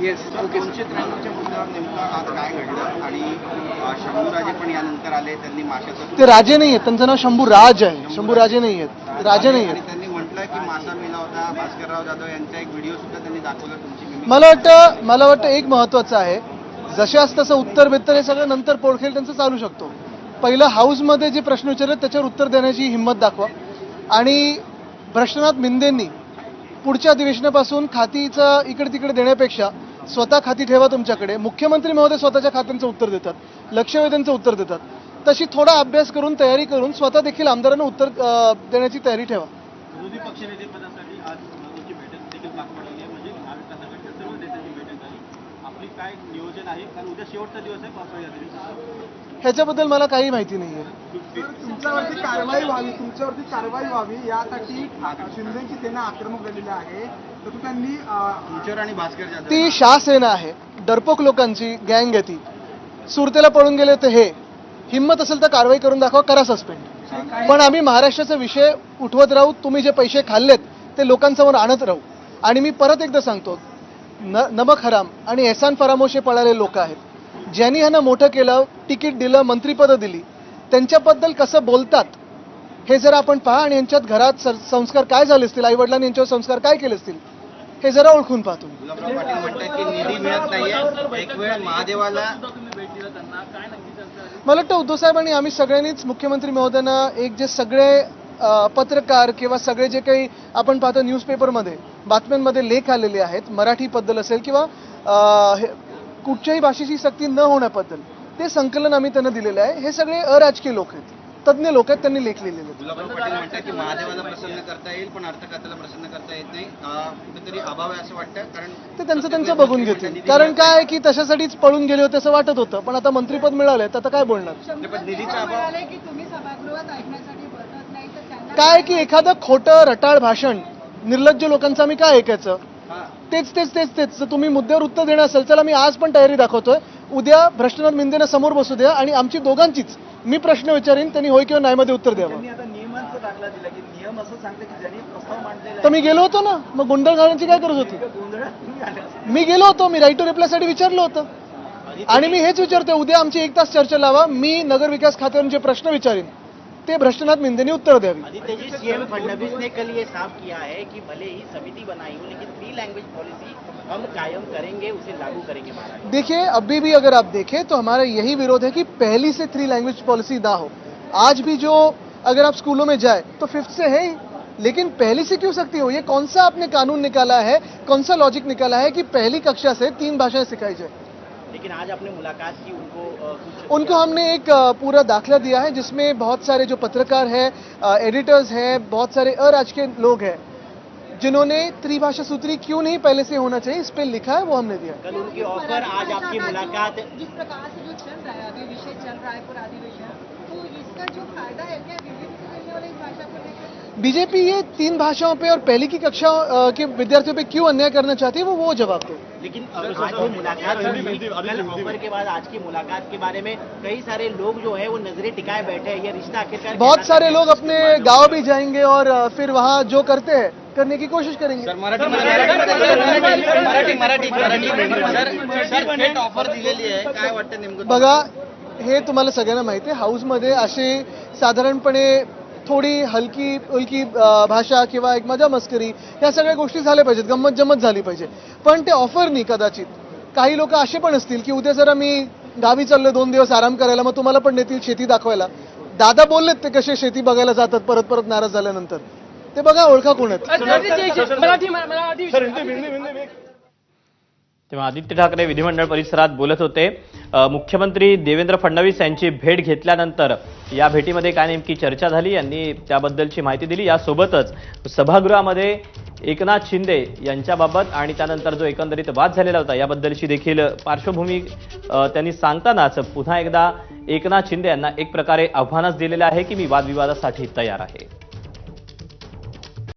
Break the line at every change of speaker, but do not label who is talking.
Yes okay
दोनशे त्र्याण्णवच्या मुद्द्यावर नेमकं आज काय घडलं? आणि अ, शंभूराजे पण यानंतर आले त्यांनी माशाचं
ते राजे नाही आहेत. त्यांचं नाव शंभू राज आहे. शंभू राजे नाही आहेत. राजे नाही आहेत.
त्यांनी म्हटलं की मासा मेला होता. भास्करराव जाधव यांचा एक व्हिडिओ सुद्धा त्यांनी दाखवला. तुमची.
मला वाटतं मला वाटतं एक महत्वाचं आहे. जशास तसं उत्तर बित्तर हे सगळं नंतर पोडखेल त्यांचं चालू शकतो. पहिलं हाऊसमध्ये जे प्रश्न विचारले त्याच्यावर उत्तर देण्याची हिंमत दाखवा. आणि भ्रष्टनाथ मिंदेंनी पुढच्या अधिवेशनापासून खातीचं इकडे तिकडे देण्यापेक्षा स्वतः खाती ठेवा तुमच्याकडे. मुख्यमंत्री महोदय स्वतःच्या खात्यांचं उत्तर देतात. लक्षवेधींचं उत्तर देतात. तशी थोडा अभ्यास करून तयारी करून स्वतः देखील आमदारांना उत्तर देण्याची तयारी ठेवा.
काय नियोजन आहे? कारण उद्या शेवटचा दिवस आहे
ह्याच्याबद्दल मला काही माहिती नाही आहे
तुमच्यावरती कारवाई व्हावी तुमच्यावरती कारवाई व्हावी यासाठी शिंदेची सेना आक्रमक झालेली आहे. तर तू त्यांनी
आणि भास्कर
ती शाह सेना आहे डरपोक लोकांची गँग आहे ती. सुरतेला पळून गेले तर हे हिंमत असेल तर कारवाई करून दाखवा करा सस्पेंड. पण आम्ही महाराष्ट्राचा विषय उठवत राहू तुम्ही जे पैसे खाल्लेत ते लोकांसमोर आणत राहू. आणि मी परत एकदा सांगतो न नमक हराम आणि एहसान फरामोशे पळाले लोक आहेत. ज्यांनी ह्यांना मोठं केलं तिकीट दिलं मंत्रीपदं दिली त्यांच्याबद्दल कसं बोलतात हे जर आपण पहा आणि यांच्यात घरात संस्कार काय झाले असतील आई वडिलांनी यांच्यावर संस्कार काय केले असतील हे जरा ओळखून पहा तुम्ही.
गुलाबराव पाटील म्हणतात की निधी मिळत नाहीये. एक वेळ महादेवाला
मला वाटतं उद्धव साहेबांनी आम्ही सगळ्यांनीच मुख्यमंत्री महोदयांना एक जे सगळे पत्रकार किंवा सगळे जे काही आपण पाहतो न्यूजपेपरमध्ये बातम्यांमध्ये लेख आलेले आहेत मराठीबद्दल असेल किंवा कुठच्याही भाषेची सक्ती न होण्याबद्दल ते संकलन आम्ही त्यांना दिलेलं आहे. हे सगळे अराजकीय लोक आहेत. तज्ज्ञ लोक आहेत त्यांनी लेख लिहिलेले आहेत.
गुलाबराव पाटील म्हणतात की महादेवाला प्रसन्न करता येईल पण अर्थखात्याला प्रसन्न करता येत नाही. अ, कुठेतरी अभाव आहे असं वाटतं कारण
ते त्यांचं त्यांचं बघून घेतील. कारण काय आहे की तशासाठीच पळून गेले होते असं वाटत होतं पण आता मंत्रीपद मिळालं तर आता काय बोलणार?
पण निधीचा अभाव
म्हणाले की तुम्ही सभागृहात ऐकण्यासाठी बसत नाही तर त्यांना
काय की एखादं खोटं रटाळ भाषण निर्लज्ज लोकांचं आम्ही काय ऐकायचं. तेच तेच तेच तेच. जर तुम्ही मुद्द्यावर उत्तर देणार असेल चला मी आज पण तयारी दाखवतोय. उद्या भ्रष्टनाथ मिंदेना समोर बसू द्या आणि आमची दोघांचीच. मी प्रश्न विचारीन त्यांनी होय किंवा नाही मध्ये उत्तर द्यावं. तर मी गेलो होतो ना. मग गोंधळ घालण्याची काय गरज होती. मी गेलो होतो. मी राईट टू रिप्लायसाठी विचारलं होतं. आणि मी हेच विचारतोय उद्या आमची एक तास चर्चा लावा. मी नगर विकास खात्यावरून जे प्रश्न विचारीन ते भ्रष्टनाथ मिंदेनी उत्तर द्यावी
आदित्य सीएम फडणवीस ने कल ये साफ़ किया है कि भले ही समिति बनाई हो लेकिन थ्री लैंग्वेज पॉलिसी हम कायम करेंगे उसे लागू करेंगे
देखिए अभी भी अगर आप देखें तो हमारा यही विरोध है कि पहली से थ्री लैंग्वेज पॉलिसी ना हो। आज भी जो अगर आप स्कूलों में जाए तो फिफ्थ से है ही। लेकिन पहली से क्यों सकती हो? ये कौन सा आपने कानून निकाला है कौन सा लॉजिक निकाला है कि पहली कक्षा से तीन भाषाएँ सिखाई जाए?
लेकिन आज आपने मुलाकात की उनको
उनको हमने एक पूरा दाखला दिया है जिसमें बहुत सारे जो पत्रकार हैं एडिटर्स हैं बहुत सारे अराजकीय लोग हैं जिन्होंने त्रिभाषा सूत्री क्यों नहीं पहले से होना चाहिए इस पे लिखा है वो हमने दिया।
कल उनकी ऑफ़र आज आपकी मुलाकात।
जिस प्रकार से जो चल रहा है अभी विषय चल रहा है पूरा अधिवेशन तो इसका जो फ़ायदा है क्या?
बीजेपी ये तीन भाषाओं पे और पहली की कक्षा के विद्यार्थियों पे क्यों अन्याय करना चाहती है? वो वो जवाब दो।
लेकिन आज जो मुलाकात ऑफ़र के बाद आज की मुलाकात के बारे में कई सारे लोग जो है वो नज़रें टिकाए बैठे हैं ये रिश्ता आखिरकार
बहुत सारे लोग अपने गाँव भी जाएँगे और फिर वहाँ जो करते हैं करने की कोशिश करेंगे।
मराठी मराठी मराठी मराठी ऑफ़र दिलेली आहे. काय वाटतं नेमकं
बघा हे तुम्हाला सगळ्यांना माहिती आहे. हाऊसमध्ये असे साधारणपणे थोडी हलकी उलकी अ, भाषा किंवा एक मजा मस्करी या सगळ्या गोष्टी झाल्या पाहिजेत गंमत जम्मत झाली पाहिजे. पण ते ऑफर नाही कदाचित. काही लोक असे पण असतील की उद्या जरा मी गावी चाललोय दोन दिवस आराम करायला मग तुम्हाला पण नेतील शेती दाखवायला. दादा बोललेत ते कसे शेती बघायला जातात परत परत नाराज झाल्यानंतर. ते बघा ओळखा कोण आहेत.
तेव्हा आदित्य ठाकरे विधिमंडळ परिसरात बोलत होते. मुख्यमंत्री देवेंद्र फडणवीस यांची भेट घेतल्यानंतर या भेटीमध्ये काय नेमकी चर्चा झाली यांनी त्याबद्दलची माहिती दिली. यासोबतच सभागृहामध्ये एकनाथ शिंदे यांच्याबाबत आणि त्यानंतर जो एकंदरीत वाद झालेला होता याबद्दलची देखील पार्श्वभूमी त्यांनी सांगतानाच पुन्हा एकदा एकनाथ शिंदे यांना एक प्रकारे आव्हानच दिलेलं आहे की मी वादविवादासाठी तयार आहे.